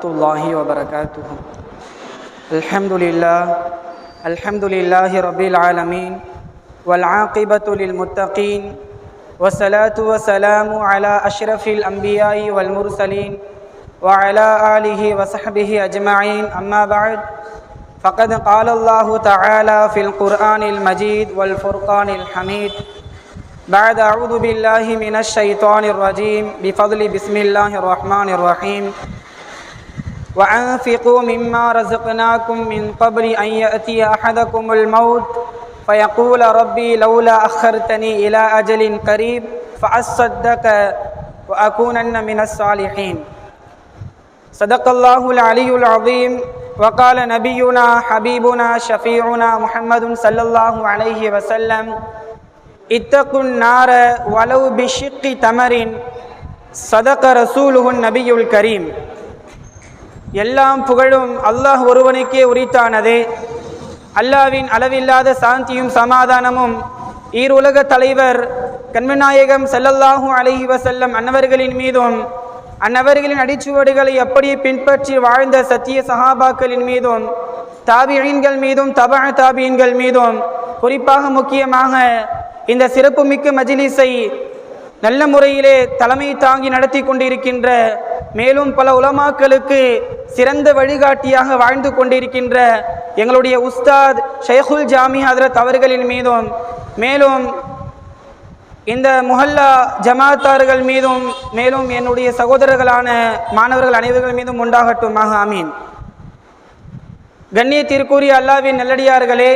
ورحمة الله وبركاته الحمد لله الحمد لله رب العالمين والعاقبة للمتقين والصلاة والسلام على أشرف الأنبياء والمرسلين وعلى آله وصحبه أجمعين أما بعد فقد قال الله تعالى في القرآن المجيد والفرقان الحميد بعد أعوذ بالله من الشيطان الرجيم بفضل بسم الله الرحمن الرحيم وأنفقوا مما رزقناكم من قبل أن يأتي أحدكم الموت. فيقول ربي لولا أخرتني إلى أجل قريب فأصدق وأكونن من الصالحين. صدق الله العلي العظيم. وقال نبينا حبيبنا شفيعنا محمد صلى الله عليه وسلم اتقوا النار ولو بشق تمر صدق رسوله النبي الكريم. எல்லாம் புகழும் அல்லாஹ் ஒருவனுக்கே உரித்தானது. அல்லாவின் அளவில்லாத சாந்தியும் சமாதானமும் ஈருலக தலைவர் கண்மநாயகம் செல்லல்லாஹு அலஹி வசல்லம் அன்னவர்களின் மீதும் அன்னவர்களின் அடிச்சுவடுகளை எப்படி பின்பற்றி வாழ்ந்த சத்திய சஹாபாக்களின் மீதும் தாபியீன்கள் மீதும் தபா தாபியன்கள் மீதும் குறிப்பாக முக்கியமாக இந்த சிறப்புமிக்க மஜிலிஸை நல்ல முறையிலே தலைமை தாங்கி நடத்தி கொண்டிருக்கின்ற மேலும் பல உலமாக்களுக்கு சிறந்த வழிகாட்டியாக வாழ்ந்து கொண்டிருக்கின்ற எங்களுடைய உஸ்தாத் ஷேகுல் ஜாமி ஹதரத் அவர்களின் மீதும் மேலும் இந்த முஹல்லா ஜமாத்தார்கள் மீதும் மேலும் என்னுடைய சகோதரர்களான மாணவர்கள் அனைவர்கள் மீதும் உண்டாகட்டும் ஆக ஆமீன். கண்ணியத்திற்குரிய அல்லாவின் நல்லடியார்களே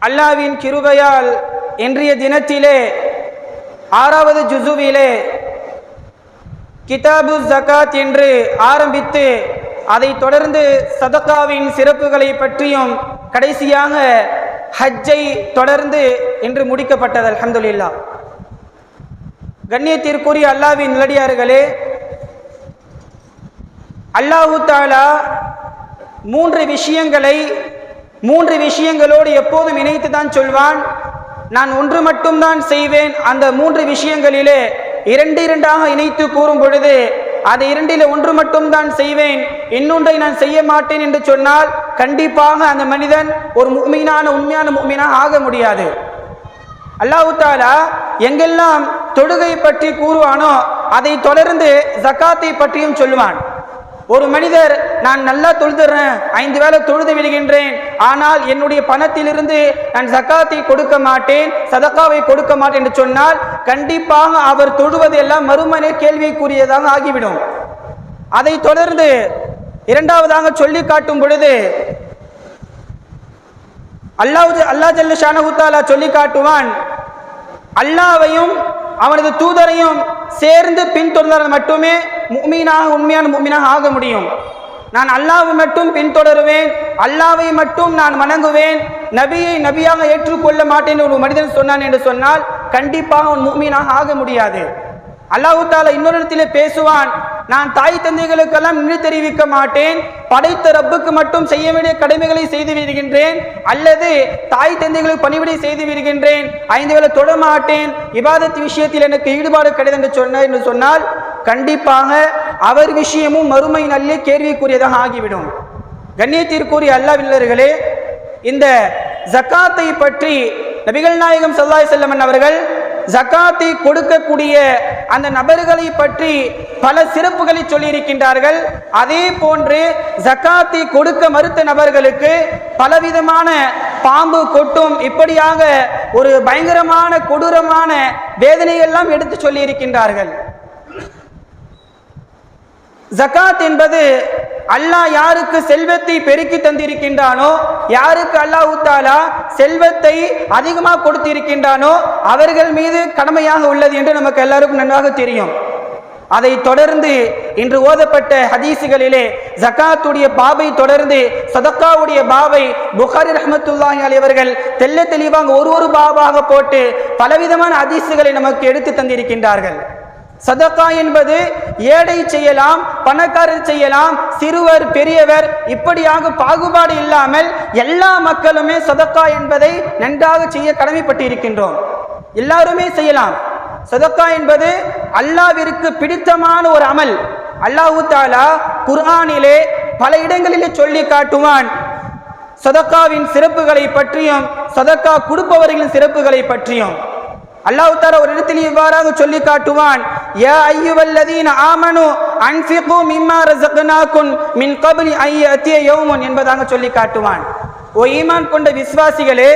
அல்லாவின் கிருபையால் இன்றைய தினத்திலே ஆறாவது ஜுசுவிலே கிதாபு ஜகாத் என்று ஆரம்பித்து அதை தொடர்ந்து சதக்காவின் சிறப்புகளை பற்றியும் கடைசியாக ஹஜ்ஜை தொடர்ந்து என்று முடிக்கப்பட்டது அலமதுல்லா கண்ணியத்திற்குரிய அல்லாவின் நிலடியார்களே அல்லாஹு தாலா மூன்று விஷயங்களை மூன்று விஷயங்களோடு எப்போதும் இணைத்து தான் சொல்வான். நான் ஒன்று மட்டும்தான் செய்வேன். அந்த மூன்று விஷயங்களிலே இரண்டு இரண்டாக இணைத்து கூறும் பொழுது அது இரண்டில் ஒன்று மட்டும்தான் செய்வேன். இன்னொன்றை நான் செய்ய மாட்டேன் என்று சொன்னால் கண்டிப்பாக அந்த மனிதன் ஒரு உண்மையான உண்மையான முக்மீனாக ஆக முடியாது. அல்லாஹு தாலா எங்கெல்லாம் தொழுகை பற்றி கூறுவானோ அதை தொடர்ந்து ஜக்காத்தை பற்றியும் சொல்லுவான். ஒரு மனிதர் நான் நல்லா தொழுதுறேன் ஐந்து வேளை தொழுது விடுகின்றேன். ஆனால் என்னுடைய பணத்திலிருந்து நான் சக்காத்தை கொடுக்க மாட்டேன் சதக்காவை கொடுக்க மாட்டேன் என்று சொன்னால் கண்டிப்பாக அவர் தொழுவது எல்லாம் மறுமனே கேள்விக்குரியதாக ஆகிவிடும். அதை தொடர்ந்து இரண்டாவதாக சொல்லி காட்டும் பொழுது அல்லாஹ் அல்லா ஜல்லு ஷானஹுத்தாலா சொல்லி காட்டுவான் அல்லாவையும் அவனது தூதரையும் சேர்ந்து பின்தொடர்ந்தால் மட்டுமே முக்மீனாக உண்மையான முக்மீனாக ஆக முடியும். நான் அல்லாவை மட்டும் பின்தொடருவேன் அல்லாவை மட்டும் நான் வணங்குவேன் நபியை நபியாக ஏற்றுக்கொள்ள மாட்டேன் ஒரு மனிதன் சொன்னான் என்று சொன்னால் கண்டிப்பாக அவன் மூமீனாக ஆக முடியாது. அல்லாஹு தாலா இன்னொரு இடத்திலே பேசுவான் நான் தாய் தந்தைகளுக்கெல்லாம் நின்று தெரிவிக்க மாட்டேன் படைத்த ரப்புக்கு மட்டும் செய்ய வேண்டிய கடமைகளை செய்து விடுகின்றேன் அல்லது தாய் தந்தைகளுக்கு பணிவிடை செய்து விடுகின்றேன் ஐந்து வேலை தொட மாட்டேன் விவாதத்து விஷயத்தில் எனக்கு ஈடுபாடு கிடையாது என்று சொன்ன என்று சொன்னால் கண்டிப்பாக அவர் விஷயமும் மறுமை நல்ல கேள்விக்குரியதாக ஆகிவிடும். கண்ணியத்திற்குரிய அல்லாவில்லர்களே இந்த ஜக்காத்தை பற்றி நபிகள் நாயகம் சல்லாய் செல்லமன் அவர்கள் ஜக்காத்தை கொடுக்கக்கூடிய அந்த நபர்களை பற்றி பல சிறப்புகளை சொல்லியிருக்கின்றார்கள். அதே போன்று ஜக்காத்தை கொடுக்க மறுத்த நபர்களுக்கு பலவிதமான பாம்பு கொட்டும் இப்படியாக ஒரு பயங்கரமான கொடூரமான வேதனையெல்லாம் எடுத்து சொல்லியிருக்கின்றார்கள். ஜக்காத் என்பது அல்லாஹ் யாருக்கு செல்வத்தை பெருக்கி தந்திருக்கின்றானோ யாருக்கு அல்லாஹு தாலா செல்வத்தை அதிகமாக கொடுத்திருக்கின்றானோ அவர்கள் மீது கடமையாக உள்ளது என்று நமக்கு எல்லாருக்கும் நன்றாக தெரியும். அதை தொடர்ந்து இன்று ஓதப்பட்ட ஹதீசுகளிலே ஜக்காத்துடைய பாபை தொடர்ந்து சதக்காவுடைய பாவை புகாரி ரஹமத்துல்லாஹி அலைவர்கள் அவர்கள் தெல்ல தெளிவாக ஒரு ஒரு பாபாக போட்டு பலவிதமான ஹதீசுகளை நமக்கு எடுத்து தந்திருக்கின்றார்கள். சதக்கா என்பது ஏடை செய்யலாம் பணக்காரர் செய்யலாம் சிறுவர் பெரியவர் இப்படியாக பாகுபாடு இல்லாமல் எல்லா மக்களுமே சதக்கா என்பதை நன்றாக செய்ய கடமைப்பட்டு இருக்கின்றோம் எல்லாருமே செய்யலாம். சதக்கா என்பது அல்லாவிற்கு பிடித்தமான ஒரு அமல். அல்லாஹு தாலா குர்ஆனிலே பல இடங்களிலே சொல்லி காட்டுவான். சதக்காவின் சிறப்புகளை பற்றியும் சதக்கா கொடுப்பவர்களின் சிறப்புகளை பற்றியும். அல்லாஹ் தாலா ஒரு இடத்தில் இவ்வாறாக சொல்லி காட்டுவான். யா ஐயுவல்லதீன ஆமனு அன்ஃபிகு மிம்மா ரஸக்னாக்கும் மின் கப்லி ஐ யஅதிய யௌமுன் என்பதாக சொல்லி காட்டுவான் ஓ ஈமான் கொண்ட விசுவாசிகளே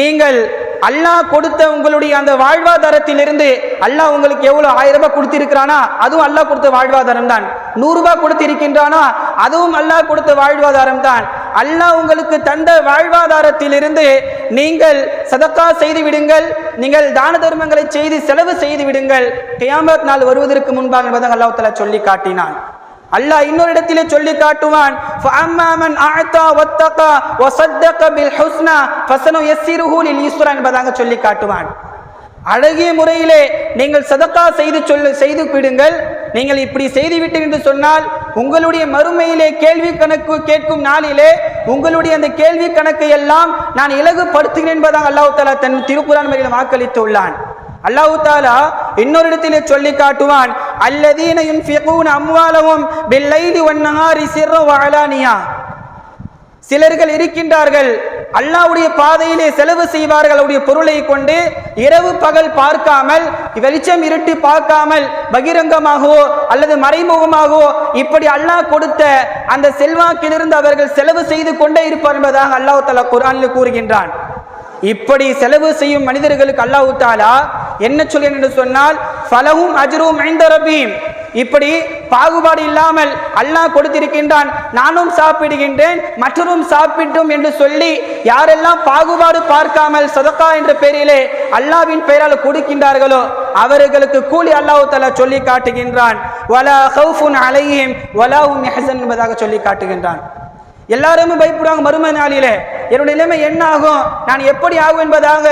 நீங்கள் அல்லாஹ் கொடுத்த உங்களுடைய அந்த வாழ்வாதாரத்திலிருந்து அல்லாஹ் உங்களுக்கு எவ்வளவு ஆயிரம் ரூபாய் கொடுத்திருக்கிறானா அதுவும் அல்லாஹ் கொடுத்த வாழ்வாதாரம் தான் நூறு ரூபாய் கொடுத்திருக்கின்றானா அதுவும் அல்லாஹ் கொடுத்த வாழ்வாதாரம் தான் அல்லாஹ் உங்களுக்கு தந்த வாழ்வாதாரத்திலிருந்து நீங்கள் சதக்கா செய்து விடுங்கள் நீங்கள் தான தர்மங்களை செய்து செலவு செய்து விடுங்கள். கியாமத் நாள் வருவதற்கு முன்பாக என்பதை அல்லாஹ் சொல்லி காட்டினான். அல்லாஹ் இன்னொரு இடத்திலே சொல்லி காட்டுவான் என்பதாக சொல்லி காட்டுவான். அழகிய முறையிலே நீங்கள் சதக்கா செய்து சொல்லு செய்து விடுங்கள். நீங்கள் இப்படி செய்துவிட்டு என்று சொன்னால் உங்களுடைய மறுமையிலே கேள்வி கணக்கு கேட்கும் நாளிலே உங்களுடைய அந்த கேள்வி கணக்கை எல்லாம் நான் இலகுபடுத்துகிறேன் என்பதாக அல்லாஹ் தாலா தன் திருக்குறான் வரையில் வாக்களித்துள்ளான். அல்லாஹு தாலா இன்னொரு இடத்திலே சொல்லி காட்டுவான் அல்லதீன யுன்ஃபிகூன அம்வாலஹும் பில்லைலி வன்னஹாரி சிர்ர வ சிலர்கள் இருக்கின்றார்கள் அல்லாவுடைய பாதையிலே செலவு செய்வார்கள். அவருடைய பொருளை கொண்டு இரவு பகல் பார்க்காமல் வெளிச்சம் இருட்டு பார்க்காமல் பகிரங்கமாகவோ அல்லது மறைமுகமாகவோ இப்படி அல்லாஹ் கொடுத்த அந்த செல்வாக்கிலிருந்து அவர்கள் செலவு செய்து கொண்டே இருப்பார் என்பதாக அல்லாஹ் தலா குரானில் கூறுகின்றான். இப்படி செலவு செய்யும் மனிதர்களுக்கு அல்லாஹு தாலா என்ன சொல்ல என்று சொன்னால் பலவும் அஜரும் ஐந்த இப்படி பாகுபாடு இல்லாமல் அல்லாஹ் கொடுத்திருக்கின்றான். நானும் சாப்பிடுகின்றேன் மற்றொரும் சாப்பிட்டும் என்று சொல்லி யாரெல்லாம் பாகுபாடு பார்க்காமல் சதக்கா என்ற பெயரிலே அல்லாவின் பெயரால் கொடுக்கின்றார்களோ அவர்களுக்கு கூலி அல்லாஹ் தலா சொல்லி காட்டுகின்றான். வலா ஹவுஃபுன் அலைஹிம் வலா ஹும் என்பதாக சொல்லி காட்டுகின்றான். எல்லாருமே பயப்படுவாங்க மறுமை நாளிலே என்னுடைய நிலைமை என்ன ஆகும்? நான் எப்படி ஆகும் என்பதாக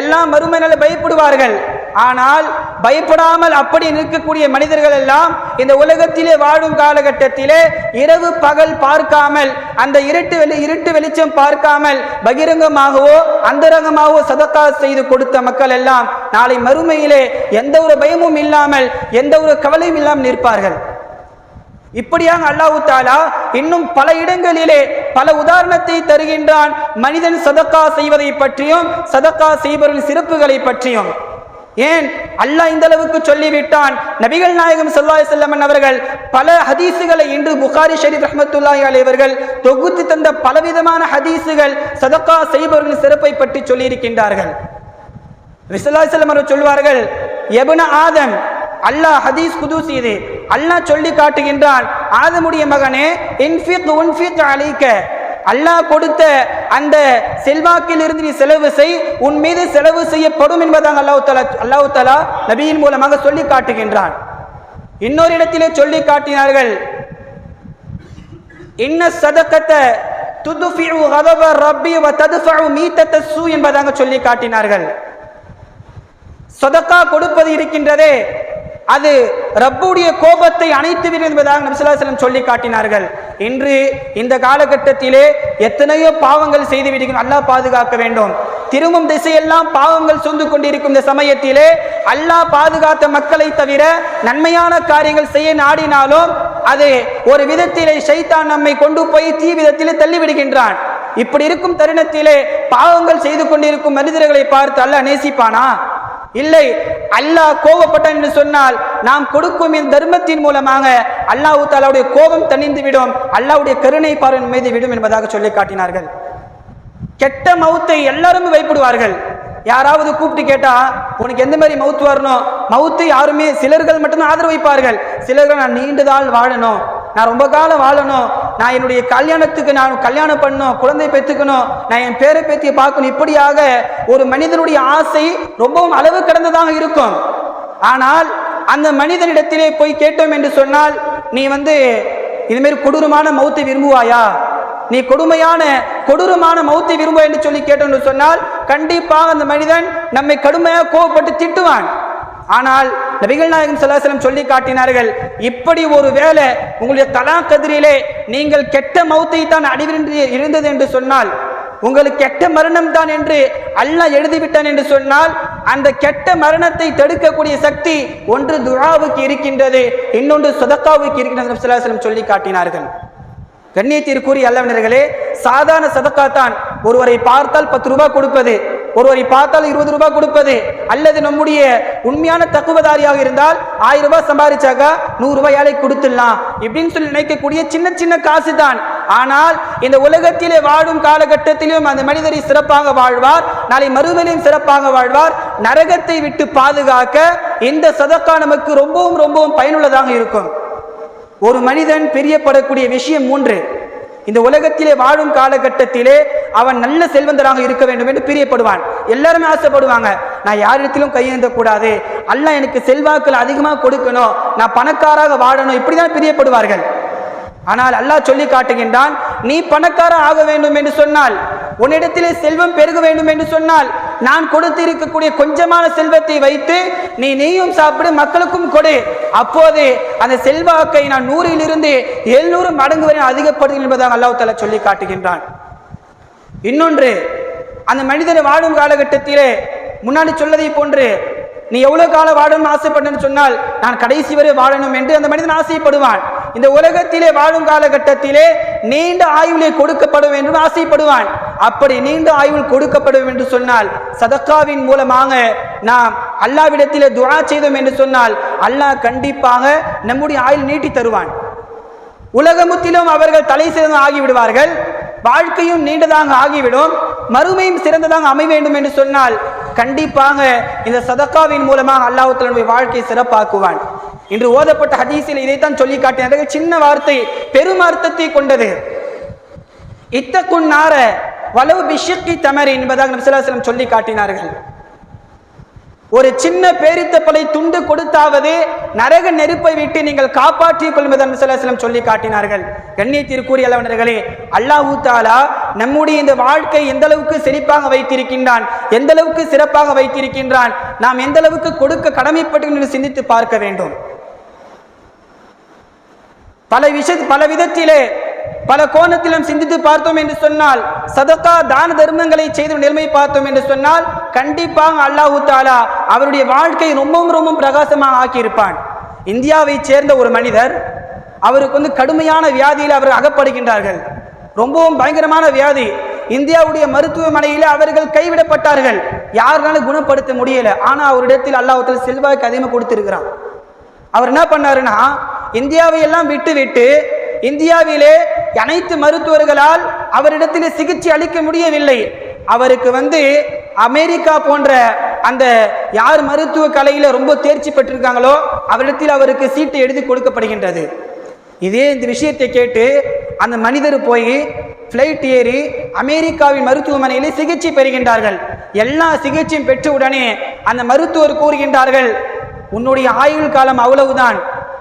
எல்லாம் மறுமை நாளில் பயப்படுவார்கள். ஆனால் பயப்படாமல் அப்படி நிற்கக்கூடிய மனிதர்கள் எல்லாம் இந்த உலகத்திலே வாழும் காலகட்டத்திலே இரவு பகல் பார்க்காமல் அந்த இருட்டு வெளி இருட்டு வெளிச்சம் பார்க்காமல் பகிரங்கமாகவோ அந்தரங்கமாகவோ சதக்கா செய்து கொடுத்த மக்கள் எல்லாம் நாளை மறுமையிலே எந்த ஒரு பயமும் இல்லாமல் எந்த ஒரு கவலையும் இல்லாமல் நிற்பார்கள். இப்படியாக அல்லாஹு தாலா இன்னும் பல இடங்களிலே பல உதாரணத்தை தருகின்றான் மனிதன் சதக்கா செய்வதை பற்றியும் சதக்கா செய்பவரின் சிறப்புகளை பற்றியும். ஏன் அல்லாஹ் இந்த அளவுக்கு சொல்லிவிட்டான்? நபிகள் நாயகம் சொல்லாய் செல்லமன் அவர்கள் பல ஹதீஸுகளை இன்று புகாரி ஷரீப் ரஹமத்துல்லாஹி அலைவர்கள் தொகுத்து தந்த பலவிதமான ஹதீஸுகள் சதக்கா செய்பவர்களின் சிறப்பை பற்றி சொல்லியிருக்கின்றார்கள். விசல்லாசலம் அவர்கள் சொல்வார்கள் எபுன ஆதம் அல்லாஹ் ஹதீஸ் குதூஸ் இது. அல்லாஹ் சொல்லி காட்டுகின்றான் ஆதமுடைய மகனே இன்ஃபிக் உன்ஃபிக் அலைக்க. அல்லாஹ் கொடுத்த அந்த செல்வாக்கில் இருந்து நீ செலவு செய் உன் மீது செலவு செய்யப்படும் என்பதாக அல்லாஹ் தலா அல்லாஹ் தலா நபியின் மூலமாக சொல்லி காட்டுகின்றான். இன்னொரு இடத்திலே சொல்லி காட்டினார்கள் இன்ன சதக்கத்தை துதுஃபிஉ கதப ரப்பி வ ததுஃபஉ மீத்தத்த சூ என்பதாக சொல்லி காட்டினார்கள். சொதக்கா கொடுப்பது இருக்கின்றதே அது ரப்புடைய கோபத்தை அணைத்துவிடும் என்பதாக நபிசுல்லாசலம் சொல்லி காட்டினார்கள். இன்று இந்த காலகட்டத்திலே எத்தனையோ பாவங்கள் செய்து விடுகிறோம் அல்லாஹ் பாதுகாக்க வேண்டும். திரும்பும் திசையெல்லாம் பாவங்கள் சொந்து கொண்டிருக்கும் இந்த சமயத்திலே அல்லாஹ் பாதுகாத்த மக்களை தவிர நன்மையான காரியங்கள் செய்ய நாடினாலும் அது ஒரு விதத்திலே சைத்தான் நம்மை கொண்டு போய் தீ விதத்திலே தள்ளிவிடுகின்றான் இப்படி இருக்கும் தருணத்திலே பாவங்கள் செய்து கொண்டிருக்கும் மனிதர்களை பார்த்து அல்லாஹ் நேசிப்பானா? இல்லை அல்லாஹ் கோபப்பட்டான் என்று சொன்னால் நாம் கொடுக்கும் இந்த தர்மத்தின் மூலமாக அல்லாஹ் தாலாவுடைய கோபம் தணிந்து விடும் அல்லாஹ்வுடைய கருணை பார்வன் மீது விடும் என்பதாக சொல்லி காட்டினார்கள். கெட்ட மவுத்தை எல்லாருமே வைப்பிடுவார்கள் யாராவது கூப்பிட்டு கேட்டா உனக்கு எந்த மாதிரி மவுத்து வரணும்? மவுத்து யாருமே சிலர்கள் மட்டும்தான் ஆதரவு வைப்பார்கள். சிலர்கள் நான் நீண்டதால் வாழணும். நான் ரொம்ப காலம் வாழணும். நான் என்னுடைய கல்யாணத்துக்கு நான் கல்யாணம் பண்ணணும் குழந்தை பெற்றுக்கணும். நான் என் பேரை பேத்தியை பார்க்கணும். இப்படியாக ஒரு மனிதனுடைய ஆசை ரொம்பவும் அளவு கடந்ததாக இருக்கும். ஆனால் அந்த மனிதனிடத்திலே போய் கேட்டோம் என்று சொன்னால் நீ வந்து இதுமாரி கொடூரமான மௌத்தை விரும்புவாயா? நீ கொடுமையான கொடூரமான மௌத்தை விரும்ப என்று சொல்லி கேட்டோம் என்று சொன்னால் கண்டிப்பாக அந்த மனிதன் நம்மை கடுமையாக கோவப்பட்டு திட்டுவான். ஆனால் நபிகள் நாயகம் சல்லாசலம் சொல்லி காட்டினார்கள் இப்படி ஒரு வேளை உங்களுடைய தலா கதிரிலே நீங்கள் கெட்ட மௌத்தை தான் அடிவின்றி இருந்தது என்று சொன்னால் உங்களுக்கு கெட்ட மரணம் தான் என்று அல்லாஹ் எழுதிவிட்டான் என்று சொன்னால் அந்த கெட்ட மரணத்தை தடுக்கக்கூடிய சக்தி ஒன்று துழாவுக்கு இருக்கின்றது இன்னொன்று சதக்காவுக்கு இருக்கின்றது நபி சொல்லி காட்டினார்கள். கண்ணியத்திற்குரிய அல்லவனர்களே சாதாரண சதக்கா தான் ஒருவரை பார்த்தால் பத்து ரூபாய் கொடுப்பது ஒருவரை பார்த்தால் இருபது ரூபாய் கொடுப்பது அல்லது நம்முடைய உண்மையான தக்குவதாரியாக இருந்தால் ஆயிரம் ரூபாய் சம்பாதிச்சாக்கா நூறு ரூபாய் ஏழை கொடுத்துடலாம் இப்படின்னு சொல்லி நினைக்கக்கூடிய சின்ன சின்ன காசு தான் ஆனால் இந்த உலகத்திலே வாழும் காலகட்டத்திலும் அந்த மனிதரை சிறப்பாக வாழ்வார் நாளை மறுமையிலும் சிறப்பாக வாழ்வார். நரகத்தை விட்டு பாதுகாக்க இந்த சதக்கா நமக்கு ரொம்பவும் ரொம்பவும் பயனுள்ளதாக இருக்கும். ஒரு மனிதன் பிரியப்படக்கூடிய விஷயம் மூன்று. இந்த உலகத்திலே வாழும் காலகட்டத்திலே அவன் நல்ல செல்வந்தராக இருக்க வேண்டும் என்று பிரியப்படுவான். எல்லாருமே ஆசைப்படுவாங்க. நான் யாரிடத்திலும் கையேந்த கூடாது எனக்கு செல்வாக்கள் அதிகமாக கொடுக்கணும். நான் பணக்காராக வாழணும். இப்படிதான் பிரியப்படுவார்கள். ஆனால் அல்லாஹ் சொல்லி காட்டுகின்றான் நீ பணக்கார ஆக வேண்டும் என்று சொன்னால் உன்னிடத்திலே செல்வம் பெருக வேண்டும் என்று சொன்னால் நான் கொடுத்து இருக்கக்கூடிய கொஞ்சமான செல்வத்தை வைத்து நீ நீயும் சாப்பிடு மக்களுக்கும் கொடு. அப்போது அந்த செல்வாக்கை நான் நூறிலிருந்து எழுநூறு மடங்கு வரை அதிகப்படுத்தும் என்பதாக அல்லாஹ் தஆலா சொல்லி காட்டுகின்றான். இன்னொன்று அந்த மனிதனை வாழும் காலகட்டத்திலே முன்னாடி சொல்லதை போன்று நீ எவ்வளவு காலம் வாழணும்னு ஆசைப்படணும்னு சொன்னால் நான் கடைசி வரை வாழணும் என்று அந்த மனிதன் ஆசைப்படுவான். இந்த உலகத்திலே வாழும் காலகட்டத்திலே நீண்ட ஆயுளை கொடுக்கப்பட வேண்டும் ஆசைப்படுவான். அப்படி நீண்ட ஆயுள் கொடுக்கப்படும் என்று சொன்னால் சதக்காவின் மூலமாக நாம் அல்லாவிடத்திலே துவா செய்தோம் என்று சொன்னால் அல்லாஹ் கண்டிப்பாக நம்முடைய ஆயுள் நீட்டி தருவான். உலகமுத்திலும் அவர்கள் தலை சிறந்த ஆகிவிடுவார்கள். வாழ்க்கையும் நீண்டதாக ஆகிவிடும். மறுமையும் சிறந்ததாக அமைய வேண்டும் என்று சொன்னால் கண்டிப்பாக இந்த சதக்காவின் மூலமாக அல்லாஹ் தன்னுடைய வாழ்க்கையை சிறப்பாக்குவான். இன்று ஓதப்பட்ட ஹதீஸில் இதைத்தான் சொல்லி காட்டினார்கள் சின்ன வார்த்தை பெரும் அர்த்தத்தை கொண்டது. இத்தக்குன் நார வலவு பிஷக்கி தமர் என்பதாக நபிசல்லாஸ்லம் சொல்லி காட்டினார்கள். ஒரு சின்ன பேரித்தப்பலை துண்டு கொடுத்தாவது நரக நெருப்பை விட்டு நீங்கள் காப்பாற்றிக் கொள்வதன் செல்லம் சொல்லி காட்டினார்கள். கண்ணியத்திற்குரிய அளவனர்களே அல்லாஹூ தாலா நம்முடைய இந்த வாழ்க்கை எந்த அளவுக்கு செழிப்பாக வைத்திருக்கின்றான் எந்த அளவுக்கு சிறப்பாக வைத்திருக்கின்றான் நாம் எந்த அளவுக்கு கொடுக்க கடமைப்பட்டு சிந்தித்து பார்க்க வேண்டும். பல விஷ பல விதத்திலே பல கோணத்திலும் சிந்தித்து பார்த்தோம் என்று சொன்னால் சதத்தா தான தர்மங்களை செய்து நிலைமை பார்த்தோம் என்று சொன்னால் கண்டிப்பாக அல்லாஹு தாலா அவருடைய வாழ்க்கை ரொம்பவும் ரொம்பவும் பிரகாசமாக ஆக்கியிருப்பான். இந்தியாவை சேர்ந்த ஒரு மனிதர் அவருக்கு வந்து கடுமையான வியாதியில் அவர் அகப்படுகின்றார்கள். ரொம்பவும் பயங்கரமான வியாதி. இந்தியாவுடைய மருத்துவமனையில் அவர்கள் கைவிடப்பட்டார்கள். யாருனாலும் குணப்படுத்த முடியல. ஆனால் அவரிடத்தில் அல்லாஹத்தில் செல்வாக்கு அதிகமாக கொடுத்திருக்கிறான். அவர் என்ன பண்ணாருன்னா இந்தியாவை எல்லாம் விட்டு விட்டு இந்தியாவிலே அனைத்து மருத்துவர்களால் அவரிடத்தில் சிகிச்சை அளிக்க முடியவில்லை. அவருக்கு வந்து அமெரிக்கா போன்ற அந்த யார் மருத்துவ கலையில் ரொம்ப தேர்ச்சி பெற்றிருக்காங்களோ அவரிடத்தில் அவருக்கு சீட்டு எழுதி கொடுக்கப்படுகின்றது. இதே இந்த விஷயத்தை கேட்டு அந்த மனிதர் போய் ஃப்ளைட் ஏறி அமெரிக்காவின் மருத்துவமனையில் சிகிச்சை பெறுகின்றார்கள். எல்லா சிகிச்சையும் பெற்ற உடனே அந்த மருத்துவர் கூறுகின்றார்கள் உன்னுடைய ஆயுள் காலம் அவ்வளவுதான்.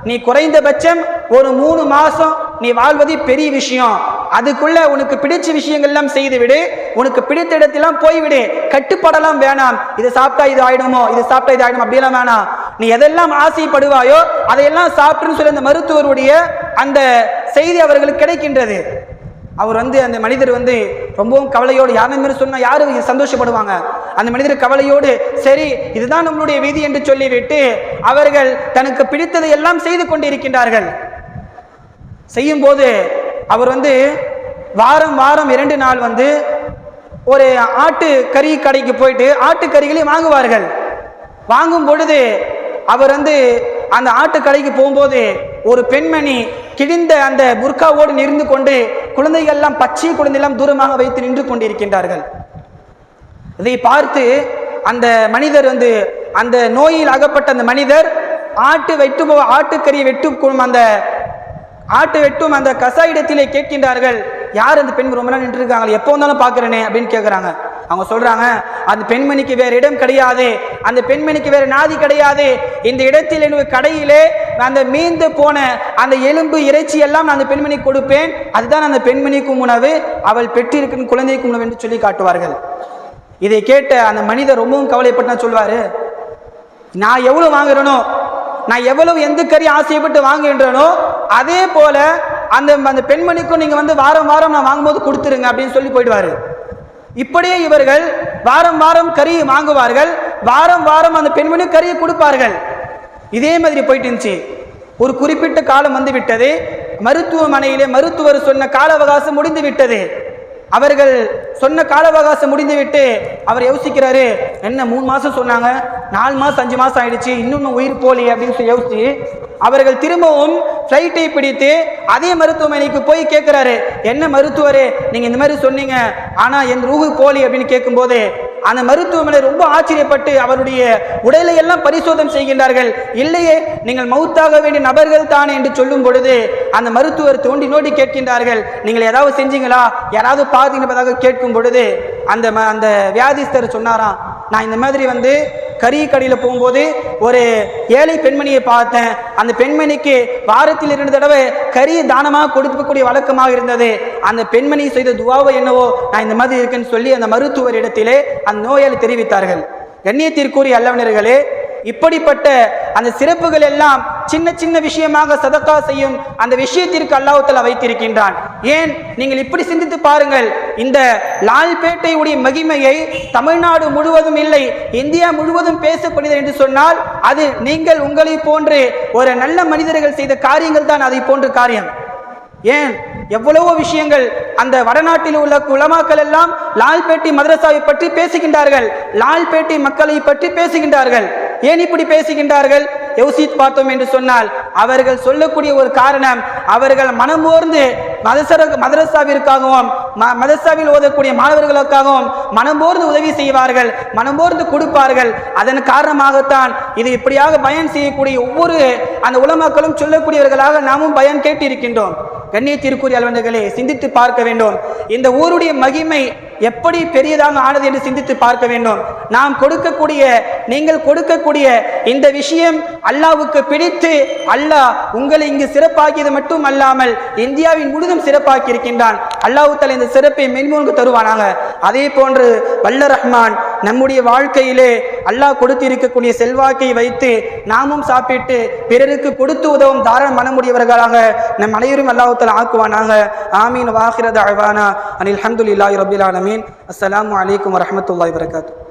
நீ குறைந்தபட்சம் ஒரு மூணு மாசம் நீ வாழ்வது பெரிய விஷயம். அதுக்குள்ள உனக்கு பிடிச்ச விஷயங்கள் எல்லாம் செய்து விடு உனக்கு பிடித்த இடத்தெல்லாம் போய்விடு. கட்டுப்படலாம் வேணாம். இது சாப்பிட்டா இது ஆயிடுமோ? இது சாப்பிட்டா இது ஆயிடும்? அப்படிலாம் வேணாம். நீ எதெல்லாம் ஆசைப்படுவாயோ அதையெல்லாம் சாப்பிட்டுன்னு சொல்லி அந்த மருத்துவருடைய அந்த செய்தி அவர்களுக்கு கிடைக்கின்றது. அவர் வந்து அந்த மனிதர் வந்து ரொம்பவும் கவலையோடு யாருமே சொன்னால் யாரும் சந்தோஷப்படுவாங்க? அந்த மனிதர் கவலையோடு சரி இதுதான் நம்மளுடைய விதி என்று சொல்லிவிட்டு அவர்கள் தனக்கு பிடித்ததை எல்லாம் செய்து கொண்டிருக்கின்றார்கள். செய்யும் போது அவர் வந்து வாரம் வாரம் இரண்டு நாள் வந்து ஒரு ஆட்டு கறி கடைக்கு போயிட்டு ஆட்டுக்கறிகளை வாங்குவார்கள். வாங்கும் பொழுது அவர் வந்து அந்த ஆட்டுக்கடைக்கு போகும்போது ஒரு பெண்மணி கிழிந்த அந்த புர்காவோடு நிறுந்து கொண்டு குழந்தைகள் எல்லாம் பச்சை குழந்தையெல்லாம் தூரமாக வைத்து நின்று கொண்டிருக்கின்றார்கள். இதை பார்த்து அந்த மனிதர் வந்து அந்த நோயில் அகப்பட்ட அந்த மனிதர் ஆட்டு வெட்டு ஆட்டுக்கறி வெட்டும் அந்த ஆட்டு வெட்டும் அந்த கசாயிடத்திலே கேட்கின்றார்கள். யார் அந்த பெண் ரொம்ப நாள் நின்று இருக்காங்க எப்போ வந்தாலும் பார்க்குறேனே அப்படின்னு கேட்குறாங்க அவங்க சொல்றாங்க அந்த பெண்மணிக்கு வேற இடம் கிடையாது. அந்த பெண்மணிக்கு வேற நாதி கிடையாது. இந்த இடத்தில் எனக்கு கடையிலே அந்த மீந்து போன அந்த எலும்பு இறைச்சி எல்லாம் நான் அந்த பெண்மணிக்கு கொடுப்பேன். அதுதான் அந்த பெண்மணிக்கும் உணவு. அவள் பெற்றிருக்கும் குழந்தைக்கும் உணவு என்று சொல்லி காட்டுவார்கள். இதை கேட்ட அந்த மனிதர் ரொம்பவும் கவலைப்பட்டு சொல்வாரு நான் எவ்வளவு வாங்குறேனோ நான் எவ்வளவு எந்த கறி ஆசைப்பட்டு வாங்குகின்றனோ அதே போல அந்த அந்த பெண்மணிக்கும் நீங்க வந்து வாரம் வாரம் நான் வாங்கும்போது கொடுத்துருங்க அப்படின்னு சொல்லி போயிடுவாரு. இப்படியே இவர்கள் வாரம் வாரம் கறி வாங்குவார்கள். வாரம் வாரம் அந்த பெண்மணி கறியை கொடுப்பார்கள். இதே மாதிரி போயிட்டு இருந்துச்சு. ஒரு குறிப்பிட்ட காலம் வந்து விட்டது. மருத்துவமனையிலே மருத்துவர் சொன்ன கால அவகாசம் முடிந்து விட்டது. அவர்கள் சொன்ன கால அவகாசம் முடிந்து விட்டு அவர் யோசிக்கிறாரு என்ன மூணு மாசம் சொன்னாங்க? நாலு மாசம் அஞ்சு மாசம் ஆயிடுச்சு இன்னும் உயிர் போலி அப்படின்னு சொல்லி யோசிச்சு அவர்கள் திரும்பவும் ஃப்ளைட்டை பிடித்து அதே மருத்துவமனைக்கு போய் கேட்குறாரு என்ன மருத்துவரே நீங்கள் இந்த மாதிரி சொன்னீங்க ஆனால் என் ரூஹு போலி அப்படின்னு கேட்கும்போது அந்த மருத்துவமனை ரொம்ப ஆச்சரியப்பட்டு அவருடைய உடலை எல்லாம் பரிசோதனை செய்கின்றார்கள். இல்லையே நீங்கள் மவுத்தாக வேண்டிய நபர்கள் தானே என்று சொல்லும் பொழுது அந்த மருத்துவர் தோண்டி நோண்டி கேட்கின்றார்கள். நீங்கள் ஏதாவது செஞ்சீங்களா? யாராவது பார்த்தீங்க கேட்கும் பொழுது அந்த ம- அந்த வியாதிஸ்தர் சொன்னாராம் நான் இந்த மாதிரி வந்து கறி கடையில் போகும்போது ஒரு ஏழை பெண்மணியை பார்த்தேன். அந்த பெண்மணிக்கு வாரத்தில் இரண்டு தடவை கறி தானமாக கொடுக்கக்கூடிய வழக்கமாக இருந்தது. அந்த பெண்மணி செய்த துவாவை என்னவோ நான் இந்த மாதிரி இருக்கேன்னு சொல்லி அந்த மருத்துவர் இடத்திலே அந்த நோயாளி தெரிவித்தார்கள். கண்ணியத்திற்குரிய அல்லவனர்களே இப்படிப்பட்ட அந்த சிறப்புகள் எல்லாம் சின்ன சின்ன விஷயமாக சதக்கா செய்யும் அந்த விஷயத்திற்கு அல்லாஹ்வுத்தஆலா வைத்திருக்கின்றான். ஏன்? நீங்கள் இப்படி சிந்தித்து பாருங்கள். இந்த லால்பேட்டை உடைய மகிமையை தமிழ்நாடு முழுவதும் இல்லை இந்தியா முழுவதும் பேசப்படுகிறது என்று சொன்னால் அது நீங்கள் உங்களை போன்று ஒரு நல்ல மனிதர்கள் செய்த காரியங்கள் தான் அதை போன்ற காரியம். ஏன்? எவ்வளவோ விஷயங்கள் அந்த வடநாட்டில் உள்ள குலமாக்கள் எல்லாம் லால்பேட்டை மதரசாவை பற்றி பேசுகின்றார்கள் லால்பேட்டை மக்களை பற்றி பேசுகின்றார்கள். ஏன் இப்படி பேசுகின்றார்கள்? யோசித்து பார்த்தோம் என்று சொன்னால் அவர்கள் சொல்லக்கூடிய ஒரு காரணம் அவர்கள் மனமோர்ந்து மதசர மதரசாவிற்காகவும் ம- மதரசாவில் ஓதக்கூடிய மாணவர்களுக்காகவும் மனம்போர்ந்து உதவி செய்வார்கள் மனம்போர்ந்து கொடுப்பார்கள். அதன் காரணமாகத்தான் இது இப்படியாக பயன் செய்யக்கூடிய ஒவ்வொரு அந்த உலமாக்களும் சொல்லக்கூடியவர்களாக நாமும் பயன் கேட்டிருக்கின்றோம். கண்ணியத்திற்குரிய அலுவலர்களே சிந்தித்து பார்க்க வேண்டும். இந்த ஊருடைய மகிமை எப்படி பெரியதாக ஆனது என்று சிந்தித்து பார்க்க வேண்டும். நாம் கொடுக்கக்கூடிய நீங்கள் கொடுக்கக்கூடிய இந்த விஷயம் அல்லாவுக்கு பிடித்து அல்லாஹ் உங்களை இங்கு சிறப்பாக்கியது மட்டும் அல்லாமல் இந்தியாவின் முழுதும் சிறப்பாக்கி இருக்கின்றான் அல்லாஹ் தலை இந்த சிறப்பை மென்மோனுக்கு தருவானாங்க அதே போன்று வல்ல ரஹ்மான் நம்முடைய வாழ்க்கையிலே அல்லாஹ் கொடுத்திருக்கக்கூடிய செல்வாக்கை வைத்து நாமும் சாப்பிட்டு பிறருக்கு கொடுத்து உதவும் தாராள மனமுடையவர்களாக நம் அனைவரும் அல்லாஹத்தில் ஆக்குவானாக. ஆமீன். வாஹிரத் அவானா அனில் அல்ஹம்துலில்லாஹி ரபில் ஆலமீன். அஸ்லாம் வலைக்கம் வரஹ்மத்துல்லாஹி வரகாத்து